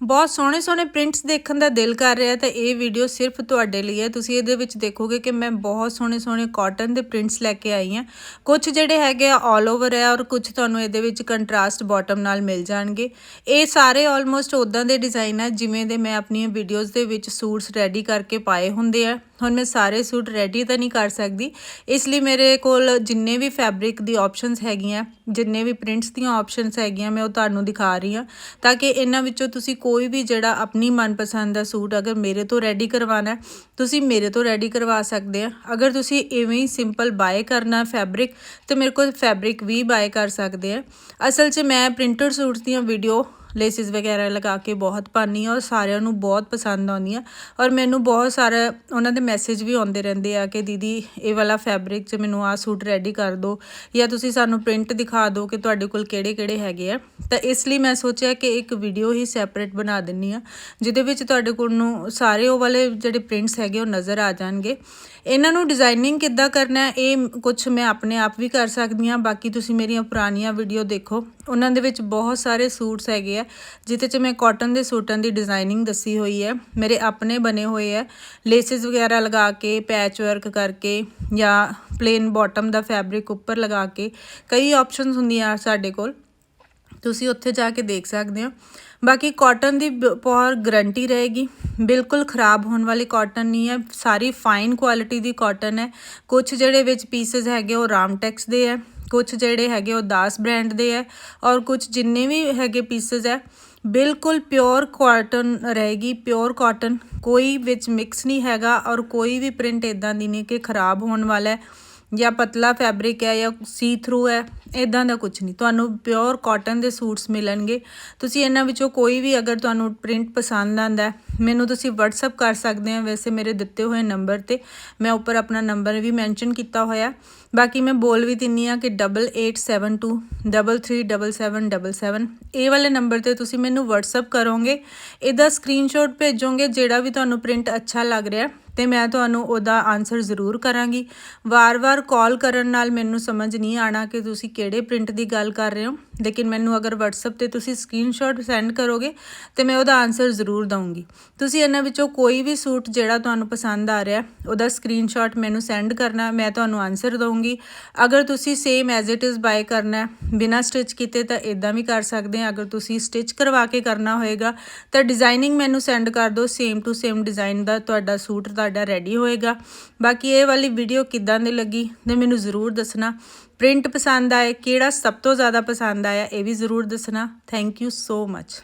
ਬਹੁਤ ਸੋਹਣੇ ਸੋਹਣੇ ਪ੍ਰਿੰਟਸ ਦੇਖਣ ਦਾ ਦਿਲ ਕਰ ਰਿਹਾ ਤਾਂ ਇਹ ਵੀਡੀਓ ਸਿਰਫ ਤੁਹਾਡੇ ਲਈ ਹੈ। ਤੁਸੀਂ ਇਹਦੇ ਵਿੱਚ ਦੇਖੋਗੇ ਕਿ ਮੈਂ ਬਹੁਤ ਸੋਹਣੇ ਸੋਹਣੇ ਕਾਟਨ ਦੇ ਪ੍ਰਿੰਟਸ ਲੈ ਕੇ ਆਈ ਹਾਂ। ਕੁਝ ਜਿਹੜੇ ਹੈਗੇ ਆ ਆਲ ਓਵਰ ਹੈ ਔਰ ਕੁਝ ਤੁਹਾਨੂੰ ਇਹਦੇ ਵਿੱਚ ਕੰਟਰਾਸਟ ਬਾਟਮ ਨਾਲ ਮਿਲ ਜਾਣਗੇ। ਇਹ ਸਾਰੇ ਆਲਮੋਸਟ ਉਦਾਂ ਦੇ ਡਿਜ਼ਾਈਨ ਆ ਜਿਵੇਂ ਦੇ ਮੈਂ ਆਪਣੀਆਂ ਵੀਡੀਓਜ਼ ਦੇ ਵਿੱਚ ਸੂਟਸ ਰੈਡੀ ਕਰਕੇ ਪਾਏ ਹੁੰਦੇ ਆ। ਹੁਣ ਮੈਂ ਸਾਰੇ ਸੂਟ ਰੈਡੀ ਤਾਂ ਨਹੀਂ ਕਰ ਸਕਦੀ। ਇਸ ਲਈ ਮੇਰੇ ਕੋਲ ਜਿੰਨੇ ਵੀ ਫੈਬਰਿਕ ਦੀ ਆਪਸ਼ਨਸ ਹੈਗੀਆਂ, ਜਿੰਨੇ ਵੀ ਪ੍ਰਿੰਟਸ ਦੀਆਂ ਆਪਸ਼ਨਸ ਹੈਗੀਆਂ, ਮੈਂ ਉਹ ਤੁਹਾਨੂੰ ਦਿਖਾ ਰਹੀ ਹਾਂ। ਤਾਂ ਕਿ ਇਹਨਾਂ ਵਿੱਚੋਂ ਤੁਸੀਂ ਕੋਈ ਵੀ ਜਿਹੜਾ ਆਪਣੀ ਮਨਪਸੰਦ ਦਾ ਸੂਟ ਅਗਰ ਮੇਰੇ ਤੋਂ ਰੈਡੀ ਕਰਵਾਉਣਾ ਤੁਸੀਂ ਮੇਰੇ ਤੋਂ ਰੈਡੀ ਕਰਵਾ ਸਕਦੇ ਆ। ਅਗਰ ਤੁਸੀਂ ਇਵੇਂ ਹੀ ਸਿੰਪਲ ਬਾਏ ਕਰਨਾ ਫੈਬਰਿਕ ਤੇ ਮੇਰੇ ਕੋਲ ਫੈਬਰਿਕ ਵੀ ਬਾਏ ਕਰ ਸਕਦੇ ਆ। ਅਸਲ 'ਚ ਮੈਂ ਪ੍ਰਿੰਟਡ ਸੂਟਸ ਦੀਆਂ ਵੀਡੀਓ ਲੇਸਿਸ ਵਗੈਰਾ ਲਗਾ ਕੇ ਬਹੁਤ ਪਾਉਂਦੀ ਹਾਂ ਔਰ ਸਾਰਿਆਂ ਨੂੰ ਬਹੁਤ ਪਸੰਦ ਆਉਂਦੀਆਂ ਔਰ ਮੈਨੂੰ ਬਹੁਤ ਸਾਰਾ ਉਹਨਾਂ ਦੇ ਮੈਸੇਜ ਵੀ ਆਉਂਦੇ ਰਹਿੰਦੇ ਆ ਕਿ ਦੀਦੀ ਇਹ ਵਾਲਾ ਫੈਬਰਿਕ 'ਚ ਮੈਨੂੰ ਆਹ ਸੂਟ ਰੈਡੀ ਕਰ ਦਿਓ ਜਾਂ ਤੁਸੀਂ ਸਾਨੂੰ ਪ੍ਰਿੰਟ ਦਿਖਾ ਦਿਓ ਕਿ ਤੁਹਾਡੇ ਕੋਲ ਕਿਹੜੇ ਕਿਹੜੇ ਹੈਗੇ ਆ। ਤਾਂ ਇਸ ਲਈ ਮੈਂ ਸੋਚਿਆ ਕਿ ਇੱਕ ਵੀਡੀਓ ਹੀ ਸੈਪਰੇਟ ਬਣਾ ਦਿੰਨੀ ਆ ਜਿਹਦੇ ਵਿੱਚ ਤੁਹਾਡੇ ਕੋਲ ਨੂੰ ਸਾਰੇ ਉਹ ਵਾਲੇ ਜਿਹੜੇ ਪ੍ਰਿੰਟਸ ਹੈਗੇ ਉਹ ਨਜ਼ਰ ਆ ਜਾਣਗੇ। ਇਹਨਾਂ ਨੂੰ ਡਿਜ਼ਾਈਨਿੰਗ ਕਿੱਦਾਂ ਕਰਨਾ ਇਹ ਕੁਝ ਮੈਂ ਆਪਣੇ ਆਪ ਵੀ ਕਰ ਸਕਦੀ ਹਾਂ। ਬਾਕੀ ਤੁਸੀਂ ਮੇਰੀਆਂ ਪੁਰਾਣੀਆਂ ਵੀਡੀਓ ਦੇਖੋ, ਉਹਨਾਂ ਦੇ ਵਿੱਚ ਬਹੁਤ ਸਾਰੇ ਸੂਟਸ ਹੈਗੇ ਆ। ਜਿੱਤੇ 'ਚ ਮੈਂ ਕਾਟਨ ਦੇ ਸੂਟਾਂ ਦੀ ਡਿਜ਼ਾਈਨਿੰਗ ਦੱਸੀ ਹੋਈ ਹੈ। ਮੇਰੇ ਆਪਣੇ ਬਣੇ ਹੋਏ ਹੈ। ਲੇਸਿਸ ਵਗੈਰਾ ਲਗਾ ਕੇ ਪੈਚ ਵਰਕ ਕਰਕੇ ਜਾਂ ਪਲੇਨ ਬਾਟਮ ਦਾ ਫੈਬਰਿਕ ਉੱਪਰ ਲਗਾ ਕੇ ਕਈ ਆਪਸ਼ਨਸ ਹੁੰਦੀਆਂ ਸਾਡੇ ਕੋਲ। ਤੁਸੀਂ ਉੱਥੇ ਜਾ ਕੇ ਦੇਖ ਸਕਦੇ ਹੋ। ਬਾਕੀ ਕਾਟਨ ਦੀ ਬ- ਬਹੁਤ ਗਰੰਟੀ ਰਹੇਗੀ। ਬਿਲਕੁਲ ਖਰਾਬ ਹੋਣ ਵਾਲੀ ਕਾਟਨ ਨਹੀਂ ਹੈ। ਸਾਰੀ ਫਾਈਨ ਕੁਆਲਿਟੀ ਦੀ ਕਾਟਨ ਹੈ। ਕੁਝ ਜਿਹੜੇ ਵਿੱਚ ਪੀਸਸ ਹੈਗੇ ਉਹ ਰਾਮਟੈਕਸ ਦੇ ਹੈ। ਕੁਝ ਜਿਹੜੇ ਹੈਗੇ ਉਹ ਦਾਸ ਬ੍ਰਾਂਡ ਦੇ ਹੈ ਔਰ ਕੁਝ ਜਿੰਨੇ ਵੀ ਹੈਗੇ ਪੀਸਸ ਹੈ, ਬਿਲਕੁਲ ਪਿਓਰ ਕਾਟਨ ਰਹੇਗੀ ਪਿਓਰ ਕਾਟਨ ਕੋਈ ਵਿੱਚ ਮਿਕਸ ਨਹੀਂ ਹੈਗਾ ਔਰ ਕੋਈ ਵੀ ਪ੍ਰਿੰਟ ਇਦਾਂ ਦੀ ਨਹੀਂ ਕਿ ਖਰਾਬ ਹੋਣ ਵਾਲਾ ਹੈ। ਜਾਂ ਪਤਲਾ ਫੈਬਰਿਕ ਹੈ ਜਾਂ ਸੀ ਥਰੂ ਹੈ ਇਦਾਂ ਦਾ ਕੁਝ ਨਹੀਂ। ਤੁਹਾਨੂੰ ਪਿਓਰ ਕਾਟਨ ਦੇ ਸੂਟਸ ਮਿਲਣਗੇ। ਤੁਸੀਂ ਇਹਨਾਂ ਵਿੱਚੋਂ ਕੋਈ ਵੀ ਅਗਰ ਤੁਹਾਨੂੰ ਪ੍ਰਿੰਟ ਪਸੰਦ ਆਂਦਾ ਮੈਨੂੰ ਤੁਸੀਂ WhatsApp ਕਰ ਸਕਦੇ ਹੋ। ਵੈਸੇ ਮੇਰੇ ਦਿੱਤੇ ਹੋਏ ਨੰਬਰ ਤੇ ਮੈਂ ਉੱਪਰ ਆਪਣਾ ਨੰਬਰ ਵੀ ਮੈਂਸ਼ਨ ਕੀਤਾ ਹੋਇਆ ਬਾਕੀ ਮੈਂ ਬੋਲ ਵੀ ਦਿੰਨੀ ਆ ਕਿ 8872 337777 ਇਹ ਵਾਲੇ ਨੰਬਰ ਤੇ ਤੁਸੀਂ ਮੈਨੂੰ WhatsApp ਕਰੋਗੇ। ਇਹਦਾ ਸਕਰੀਨਸ਼ਾਟ ਭੇਜੋਗੇ, ਜਿਹੜਾ ਵੀ ਤੁਹਾਨੂੰ ਪ੍ਰਿੰਟ ਅੱਛਾ ਲੱਗ ਰਿਹਾ ਤੇ ਮੈਂ ਤੁਹਾਨੂੰ ਉਹਦਾ ਆਨਸਰ ਜ਼ਰੂਰ ਕਰਾਂਗੀ। ਵਾਰ-ਵਾਰ ਕਾਲ ਕਰਨ ਨਾਲ ਮੈਨੂੰ ਸਮਝ ਨਹੀਂ ਆਣਾ ਕਿ ਤੁਸੀਂ ਕਿਹੜੇ ਪ੍ਰਿੰਟ ਦੀ ਗੱਲ ਕਰ ਰਹੇ ਹੋ। ਲੇਕਿਨ ਮੈਨੂੰ ਅਗਰ WhatsApp ਤੇ ਤੁਸੀਂ ਸਕਰੀਨਸ਼ਾਟ ਸੈਂਡ ਕਰੋਗੇ ਤੇ ਮੈਂ ਉਹਦਾ ਆਨਸਰ ਜ਼ਰੂਰ ਦਵਾਂਗੀ ਤੁਸੀਂ ਇਹਨਾਂ ਵਿੱਚੋਂ ਕੋਈ ਵੀ ਸੂਟ ਜਿਹੜਾ ਤੁਹਾਨੂੰ ਪਸੰਦ ਆ ਰਿਹਾ ਉਹਦਾ ਸਕਰੀਨਸ਼ਾਟ ਮੈਨੂੰ ਸੈਂਡ ਕਰਨਾ ਮੈਂ ਤੁਹਾਨੂੰ ਆਨਸਰ ਦਵਾਂਗੀ ਅਗਰ ਤੁਸੀਂ same as it is buy ਕਰਨਾ ਹੈ, ਬਿਨਾਂ ਸਟਿਚ ਕੀਤੇ ਤਾਂ ਇਦਾਂ ਵੀ ਕਰ ਸਕਦੇ ਆ। ਅਗਰ ਤੁਸੀਂ ਸਟਿਚ ਕਰਵਾ ਕੇ ਕਰਨਾ ਹੋਏਗਾ ਤਾਂ ਡਿਜ਼ਾਈਨਿੰਗ ਮੈਨੂੰ ਸੈਂਡ ਕਰ ਦਿਓ। ਸੇਮ ਟੂ ਸੇਮ ਡਿਜ਼ਾਈਨ ਦਾ ਤੁਹਾਡਾ ਸੂਟ ਤੁਹਾਡਾ ਰੈਡੀ ਹੋਏਗਾ। ਬਾਕੀ ਇਹ ਵਾਲੀ ਵੀਡੀਓ ਕਿੱਦਾਂ ਦੀ ਲੱਗੀ ਤੇ ਮੈਨੂੰ ਜ਼ਰੂਰ ਦੱਸਣਾ। ਪ੍ਰਿੰਟ ਪਸੰਦ ਆਏ ਕਿਹੜਾ ਸਭ ਤੋਂ ਜ਼ਿਆਦਾ ਪਸੰਦ ਆਇਆ ਇਹ ਵੀ ਜ਼ਰੂਰ ਦੱਸਣਾ। Thank you so much